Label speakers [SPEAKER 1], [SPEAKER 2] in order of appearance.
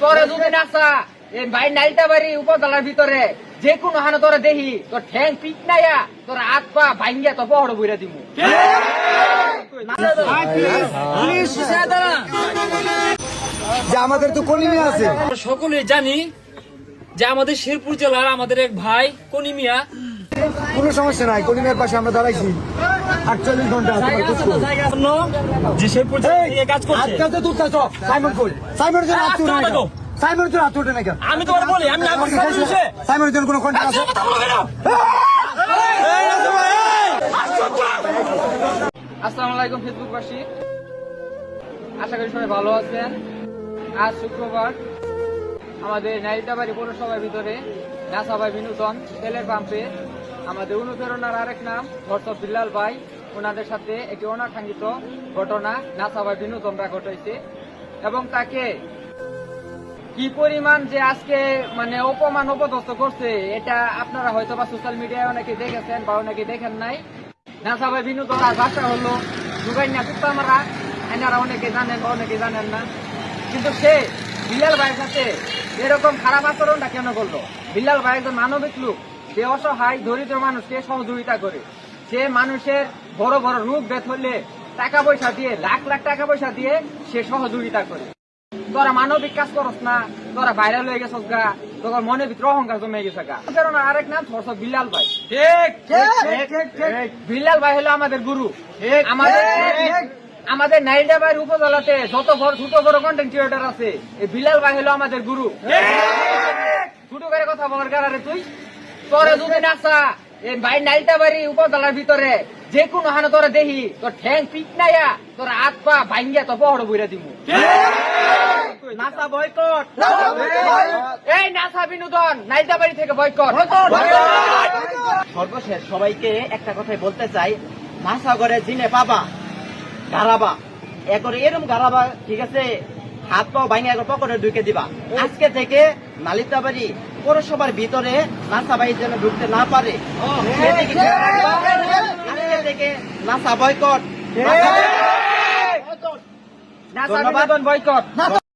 [SPEAKER 1] তোরে যদি নাসা ভাই নাইলটা বাড়ি উপজেলার ভিতরে যে কোনো হানে তোরে দেখি তোর ঠ্যাং পিট নাইয়া তোর হাত পা ভাঙ্গিয়া তো বহড় বইরা
[SPEAKER 2] যে আমাদের তো কলিমে আছে।
[SPEAKER 3] সকলে জানি যে আমাদের শেরপুর জেলার আমাদের এক ভাই কনিমিয়া
[SPEAKER 2] কোনো সমস্যা নাই কলিমের পাশে আমরা দাঁড়াইছি। আটচল্লিশ ঘণ্টা?
[SPEAKER 3] আমি তোমার বলি আমি?
[SPEAKER 2] সাইমনের জন্য কোনো কন্ট্যাক্ট আছে?
[SPEAKER 1] আসসালামু আলাইকুম ফেসবুকবাসী। আশা করি সবাই ভালো আছেন। আজ শুক্রবার আমাদের নাইলতাবাড়ি পৌরসভার ভিতরে নাসাবাই বিনোদন তেলের পাম্পে আমাদের অনুপ্রেরণার আরেক নাম, ধর্ষক বিল্লাল ভাই। ওনাদের সাথে একটি অনাকাঙ্ক্ষিত ঘটনা নাসাবাই বিনোদনরা ঘটাইছে। এবং তাকে কি পরিমাণ যে আজকে মানে অপমান অপদস্থ করছে, এটা আপনারা হয়তো বা সোশ্যাল মিডিয়ায় অনেকে দেখেছেন বা অনেকে দেখেন নাই। নাসা ভাই বিনোদন আর ভাষা হলো জুগাইনা কুত্তা মারা এনারা অনেকে জানেন বা অনেকে জানেন না। কিন্তু সে বিলাল ভাইয়ের সাথে এরকম খারাপ আচরণটা কেন করল? বিলাল ভাই একজন মানবিক লোক। সে অসহায় দরিদ্র মানুষকে সহযোগিতা করে। সে মানুষের বড় বড় রোগ বেত হলে টাকা পয়সা দিয়ে লাখ লাখ টাকা পয়সা দিয়ে সে সহযোগিতা করে। তোরা মানবিক কাজ করস না তোরা ভাইরাল হয়ে গেছস গা তোর মনে ভিতরে অহংকার জমে গেছে গা। কারণ আরেক নাম ধরছ বিল্লাল ভাই। ঠিক বিল্লাল ভাই হলো আমাদের গুরু। আমাদের আমাদের নাইলডা ভাইয়ের উপজেলাতে যত বড় ছোট বড় কন্টেন্ট ক্রিয়েটার আছে এই বিল্লাল ভাই হলো আমাদের গুরু। ছোট করে কথা বলার কারণে তুই তোরে যদি নাসা ভাই নাইলটা বাড়ি উপজেলার ভিতরে। যে কোনো হানে তোরে দেখি তোর ঠ্যাং পিট নাইয়া তোর হাত পা ভাঙ্গিয়া তো বহড় বইরা দিমু। NASA boycott. এই নাসা থেকে বয়কট।
[SPEAKER 4] সর্বশেষ সবাইকে একটা কথাই বলতে চাই। মাসাগরে জিনে পাবা, গারাবা। একরে এরম গারাবা, ঠিক আছে? হাত পাও ভাঙে একর পকেটে ঢুকে দিবা। আজকে থেকে নালিতাবাড়ি পৌরসভার ভিতরে নাসাবাহী যেন ঢুকতে না পারে। আজকে থেকে নাসা বয়কট।
[SPEAKER 1] ধন্যবাদ। বয়কট